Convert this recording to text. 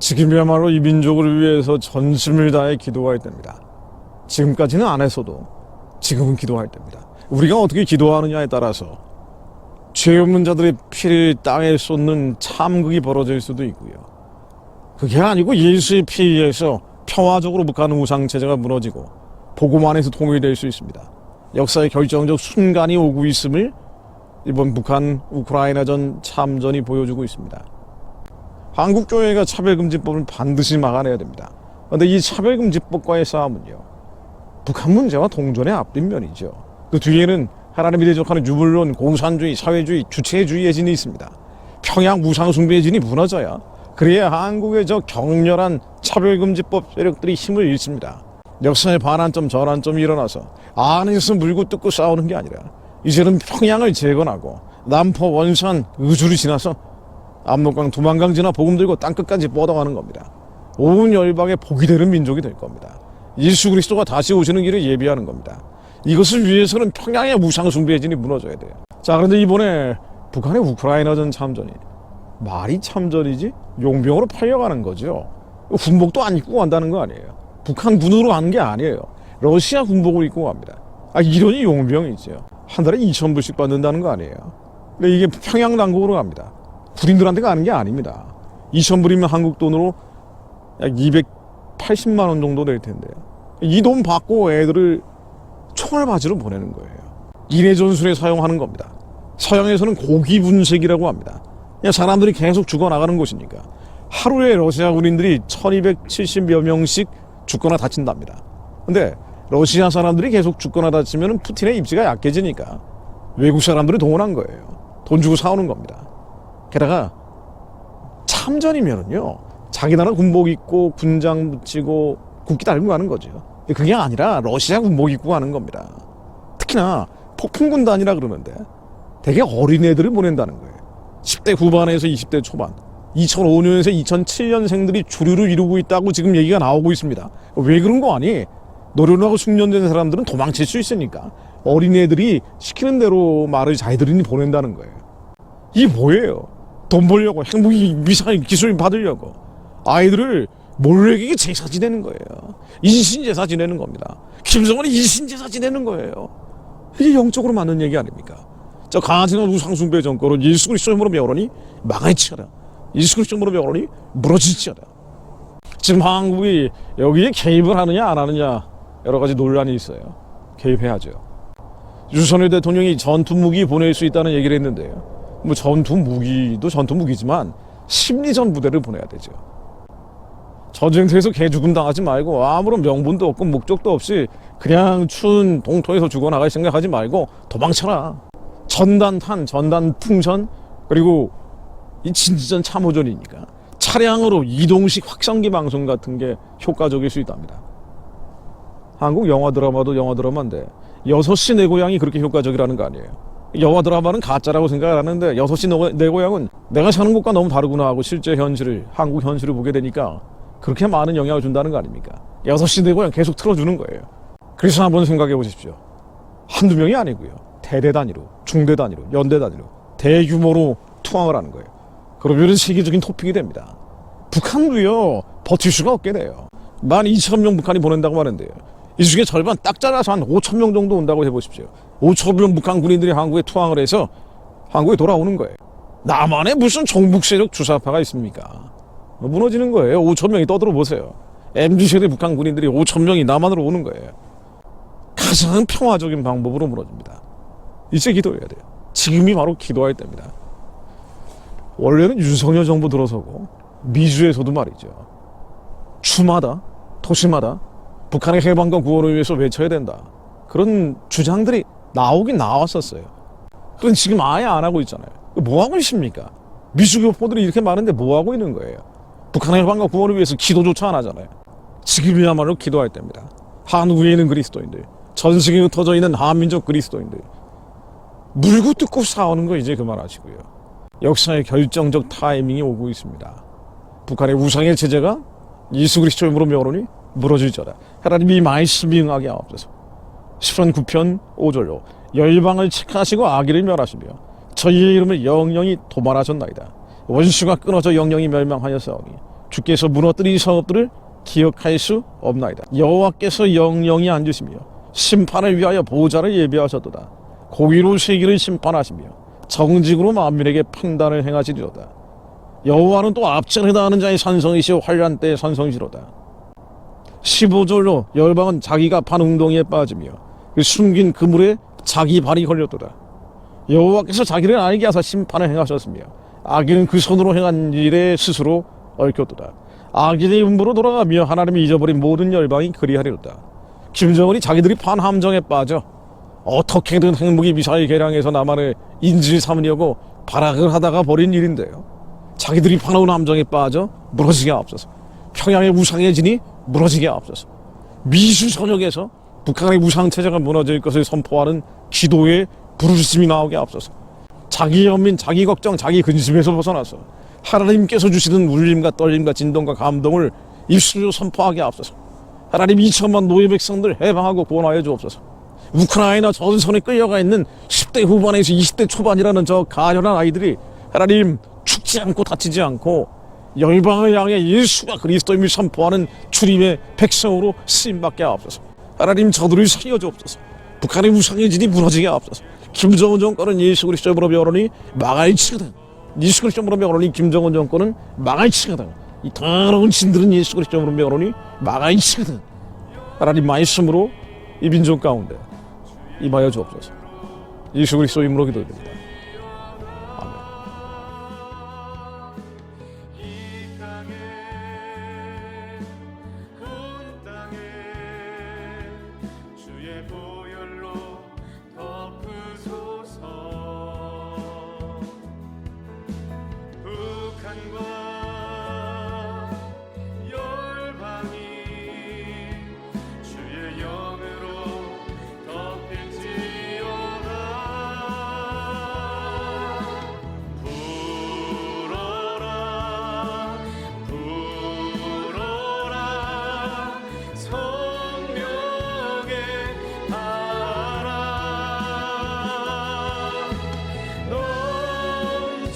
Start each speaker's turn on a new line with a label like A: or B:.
A: 지금이야말로 이 민족을 위해서 전심을 다해 기도할 때입니다. 지금까지는 안 했어도 지금은 기도할 때입니다. 우리가 어떻게 기도하느냐에 따라서 죄 없는 자들의 피를 땅에 쏟는 참극이 벌어질 수도 있고요. 그게 아니고 예수의 피에 의해서 평화적으로 북한 우상체제가 무너지고 복음 안에서 통일될 수 있습니다. 역사의 결정적 순간이 오고 있음을 이번 북한 우크라이나전 참전이 보여주고 있습니다. 한국교회가 차별금지법을 반드시 막아내야 됩니다. 그런데 이 차별금지법과의 싸움은요. 북한 문제와 동전의 앞뒷 면이죠. 그 뒤에는 하나님이 대적하는 유물론, 공산주의, 사회주의, 주체주의의 진이 있습니다. 평양 무상숭배의 진이 무너져야 그래야 한국의 저 격렬한 차별금지법 세력들이 힘을 잃습니다. 역사의 반환점, 전환점이 일어나서 안에서 물고 뜯고 싸우는 게 아니라 이제는 평양을 재건하고 남포, 원산, 의주를 지나서 압록강, 두만강 지나 복음 들고 땅끝까지 뻗어가는 겁니다. 온 열방의 복이 되는 민족이 될 겁니다. 예수 그리스도가 다시 오시는 길을 예비하는 겁니다. 이것을 위해서는 평양의 무상숭배의 진이 무너져야 돼요. 자, 그런데 이번에 북한의 우크라이나전 참전이 말이 참전이지 용병으로 팔려가는 거죠. 군복도 안 입고 간다는 거 아니에요. 북한 군으로 가는 게 아니에요. 러시아 군복을 입고 갑니다. 아, 이러니 용병이죠. 한 달에 2천 불씩 받는다는 거 아니에요. 근데 이게 평양 당국으로 갑니다. 군인들한테 가는 게 아닙니다. 2천 불이면 한국 돈으로 약 280만 원 정도 될 텐데요. 이돈 받고 애들을 총알 바지로 보내는 거예요. 인해 전술에 사용하는 겁니다. 서양에서는 고기 분쇄기라고 합니다. 그냥 사람들이 계속 죽어나가는 곳이니까 하루에 러시아 군인들이 1270여 명씩 죽거나 다친답니다. 근데 러시아 사람들이 계속 죽거나 다치면 푸틴의 입지가 약해지니까 외국 사람들이 동원한 거예요. 돈 주고 사오는 겁니다. 게다가 참전이면은요 자기 나라 군복 입고 군장 붙이고 국기 달고 가는 거죠. 그게 아니라 러시아 군복 입고 가는 겁니다. 특히나 폭풍 군단이라 그러는데 되게 어린 애들을 보낸다는 거예요. 10대 후반에서 20대 초반. 2005년에서 2007년생들이 주류를 이루고 있다고 지금 얘기가 나오고 있습니다. 왜 그런 거 아니? 노련하고 숙련된 사람들은 도망칠 수 있으니까 어린애들이 시키는 대로 말을 잘 들으니 보낸다는 거예요. 이게 뭐예요? 돈 벌려고 핵무기 미사일 기술 받으려고 아이들을 몰래에게 제사 지내는 거예요. 인신 제사 지내는 겁니다. 김정은이 인신 제사 지내는 거예요. 이게 영적으로 맞는 얘기 아닙니까? 저 강하지는 우상숭배 정권은 예수 그리스도 이름으로 명하니 망할지어다. 예수 그리스도 이름으로 명하니 무너질지어다. 지금 한국이 여기에 개입을 하느냐 안 하느냐 여러 가지 논란이 있어요. 개입해야죠. 유선일 대통령이 전투 무기 보낼 수 있다는 얘기를 했는데요. 뭐 전투 무기도 전투 무기지만 심리전 부대를 보내야 되죠. 전쟁터에서 개 죽음 당하지 말고 아무런 명분도 없고 목적도 없이 그냥 추운 동토에서 죽어나갈 생각하지 말고 도망쳐라. 전단탄, 전단 풍선 그리고 이 진지전 참호전이니까 차량으로 이동식 확성기 방송 같은 게 효과적일 수 있답니다. 한국 영화 드라마도 영화 드라마인데 6시 내 고향이 그렇게 효과적이라는 거 아니에요. 영화 드라마는 가짜라고 생각을 하는데 6시 내 고향은 내가 사는 곳과 너무 다르구나 하고 실제 현실을 한국 현실을 보게 되니까 그렇게 많은 영향을 준다는 거 아닙니까? 6시 내 고향 계속 틀어주는 거예요. 그래서 한번 생각해 보십시오. 한두 명이 아니고요. 대대 단위로, 중대 단위로, 연대 단위로 대규모로 투항을 하는 거예요. 그러면 세계적인 토픽이 됩니다. 북한도요 버틸 수가 없게 돼요. 12,000명 북한이 보낸다고 하는데요. 이 중에 절반 딱 잘라서 한 5,000명 정도 온다고 해보십시오. 5,000명 북한 군인들이 한국에 투항을 해서 한국에 돌아오는 거예요. 남한에 무슨 종북 세력 주사파가 있습니까? 무너지는 거예요. 5,000명이 떠들어 보세요. MZ세대 북한 군인들이 5,000명이 남한으로 오는 거예요. 가장 평화적인 방법으로 무너집니다. 이제 기도해야 돼요. 지금이 바로 기도할 때입니다. 원래는 윤석열 정부 들어서고 미주에서도 말이죠. 주마다 도시마다 북한의 해방과 구원을 위해서 외쳐야 된다. 그런 주장들이 나오긴 나왔었어요. 그건 지금 아예 안 하고 있잖아요. 뭐 하고 있습니까? 미주교포들이 이렇게 많은데 뭐 하고 있는 거예요? 북한의 해방과 구원을 위해서 기도조차 안 하잖아요. 지금이야말로 기도할 때입니다. 한국에 있는 그리스도인들, 전 세계에 흩어져 있는 한민족 그리스도인들, 물고 뜯고 싸우는 거 이제 그만하시고요. 역사의 결정적 타이밍이 오고 있습니다. 북한의 우상의 체제가 예수 그리스도 이름으로 명하노니 무너질지어다. 하나님 이 말씀이 응하게 하옵소서. 시편 9편 5절로 열방을 책하시고 악의를 멸하시며 저희의 이름을 영영이 도말하셨나이다. 원수가 끊어져 영영이 멸망하였사오니 주께서 무너뜨린 성읍들을 기억할 수 없나이다. 여호와께서 영영히 앉으시며 심판을 위하여 보좌를 예비하셨도다. 고기로 세계를 심판하시며 정직으로 만민에게 판단을 행하시리로다. 여호와는 또 앞전에 다 하는 자의 산성이시오 환란 때의 산성이시로다. 15절로 열방은 자기가 판 웅덩이에 빠지며 그 숨긴 그물에 자기 발이 걸렸도다. 여호와께서 자기를 알게 하사 심판을 행하셨으며 악인은 그 손으로 행한 일에 스스로 얽혔도다. 악인의 음부로 돌아가며 하나님이 잊어버린 모든 열방이 그리하리로다. 김정은이 자기들이 판 함정에 빠져 어떻게든 핵무기 미사일 개량해서 남한을 인질 삼으려고 발악을 하다가 벌인 일인데요. 자기들이 파놓은 함정에 빠져 무너지게 앞서서 평양의 우상의 진이 무너지게 앞서서 미수 전역에서 북한의 우상 체제가 무너질 것을 선포하는 기도의 부르짖음이 나오게 앞서서 자기 연민, 자기 걱정, 자기 근심에서 벗어나서 하나님께서 주시는 울림과 떨림과 진동과 감동을 입술로 선포하게 앞서서 하나님 2천만 노예 백성들 해방하고 구원하여 주옵소서. 우크라이나 전선에 끌려가 있는 10대 후반에서 20대 초반이라는 저 가련한 아이들이 하나님 죽지 않고 다치지 않고 열방을 향해 예수가 그리스도임을 선포하는 주님의 백성으로 쓰임받게 하옵소서. 하나님 저들을 살려 주옵소서. 북한의 우상의 진이 무너지게 하옵소서. 김정은 정권은 예수 그리스도로 명하니 망할 치거든. 예수 그리스도로 명하니 김정은 정권은 망할 치거든. 이 더러운 진들은 예수 그리스도로 명하니 망할 치거든. 하나님 말씀으로 이 민족 가운데 임하여 주옵소서. 예수 그리스도 이름으로 기도드립니다.